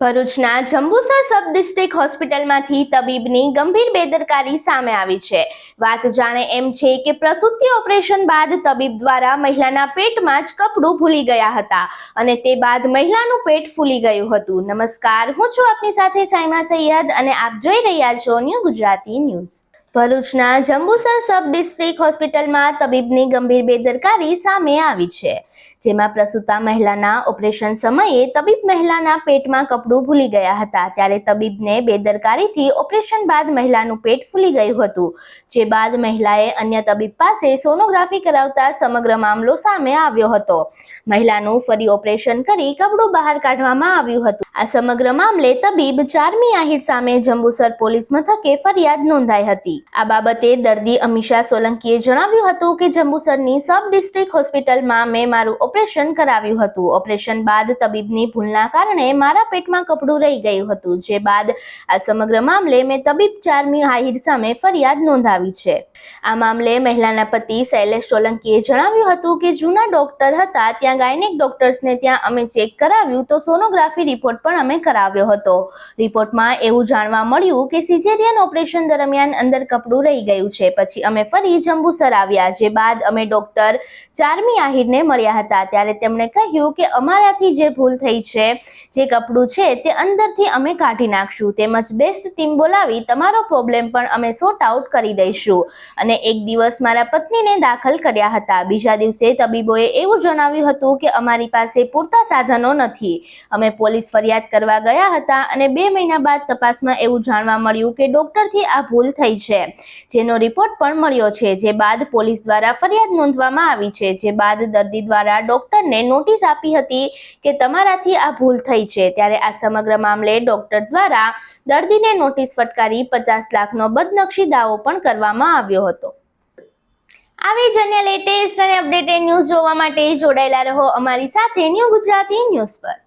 ભરૂચના Jambusar sub district હોસ્પિટલમાંથી તબીબની ગંભીર બેદરકારી સામે આવી છે. વાત જાણે એમ છે કે પ્રસૂતિ ઓપરેશન બાદ તબીબ દ્વારા મહિલાના પેટમાં જ કપડું ભૂલી ગયા હતા અને તે બાદ મહિલાનું પેટ ફૂલી ગયું હતું. નમસ્કાર, હું છું આપની સાથે સાયમા સૈયદ અને આપ જોઈ રહ્યા છો ન્યૂ ગુજરાતી ન્યૂઝ. ભરૂચના જંબુસર સબ ડિસ્ટ્રિક્ટ હોસ્પિટલમાં તબીબની ગંભીર બેદરકારી સામે આવી છે, જેમાં પ્રસૂતા મહિલાના ઓપરેશન સમયે તબીબ મહિલાના પેટમાં કપડું ભૂલી ગયા હતા, ત્યારે તબીબને બેદરકારીથી ઓપરેશન બાદ મહિલાનું પેટ ફૂલી ગયું હતું, જે બાદ મહિલાએ અન્ય તબીબ પાસે સોનોગ્રાફી કરાવતા સમગ્ર મામલો સામે આવ્યો હતો. મહિલાનું ફરી ઓપરેશન કરી કપડું બહાર કાઢવામાં આવ્યું હતું. આ સમગ્ર મામલે તબીબ ચારમી આહિર સામે જંબુસર પોલીસ મથકે ફરિયાદ નોંધાઈ હતી. આ બાબતે દર્દી અમીષા સોલંકીએ જણાવ્યું હતું કે જંબુસરની સબ ડિસ્ટ્રિક્ટ હોસ્પિટલમાં મેં મારું ઓપરેશન કરાવ્યું હતું. ઓપરેશન બાદ તબીબની ભૂલના કારણે મારા પેટમાં કપડું રહી ગયું હતું, જે બાદ આ સમગ્ર મામલે મેં તબીબ ચારમી આહિર સામે ફરિયાદ નોંધાવી છે. આ મામલે મહિલાના પતિ શૈલેષ સોલંકીએ જણાવ્યું હતું કે જૂના ડોક્ટર હતા, ત્યાં ગાયનેક ડોક્ટર્સને ત્યાં અમે ચેક કરાવ્યું તો સોનોગ્રાફી રિપોર્ટ પણ અમે કરાવ્યો હતો. રિપોર્ટમાં એવું જાણવા મળ્યું કે સિઝેરિયન ઓપરેશન દરમિયાન અંદર કપડું રહી ગયું છે. પછી અમે ફરી જંબુસર આવ્યા. જે બાદ અમે ડોક્ટર ચારમી આહિરને મળ્યા હતા. ત્યારે તેમણે કહ્યું કે અમારાથી જે ભૂલ થઈ છે, જે કપડું છે, તે અંદરથી અમે કાઢી નાખશું. તેમજ બેસ્ટ ટીમ બોલાવી તમારો પ્રોબ્લેમ પણ અમે સોર્ટ આઉટ કરી દઈશું. અને એક દિવસ મારા પત્નીને દાખલ કર્યા હતા. બીજા દિવસે તબીબોએ એવું જણાવ્યું હતું કે અમારી પાસે પૂરતા સાધનો નથી. અમે પોલીસ ફરિયાદ કરવા ગયા હતા અને બે મહિના બાદ તપાસમાં એવું જાણવા મળ્યું કે ડોક્ટરથી આ ભૂલ થઈ છે. જેનો રિપોર્ટ પણ મળ્યો છે. જે બાદ પોલીસ દ્વારા ફરિયાદ નોંધવામાં આવી છે. જે બાદ દર્દી દ્વારા ડોક્ટરને નોટિસ આપી હતી કે તમારાથી આ ભૂલ થઈ છે. ત્યારે આ સમગ્ર મામલે ડોક્ટર દ્વારા દર્દીને નોટિસ ફટકારી પચાસ લાખનો બદનક્ષી દાવો પણ કરવામાં આવ્યો હતો. આવી જ અન્ય લેટેસ્ટ અને અપડેટેડ ન્યૂઝ જોવા માટે જોડાયેલા રહો અમારી સાથે ન્યૂ ગુજરાતી ન્યૂઝ પર.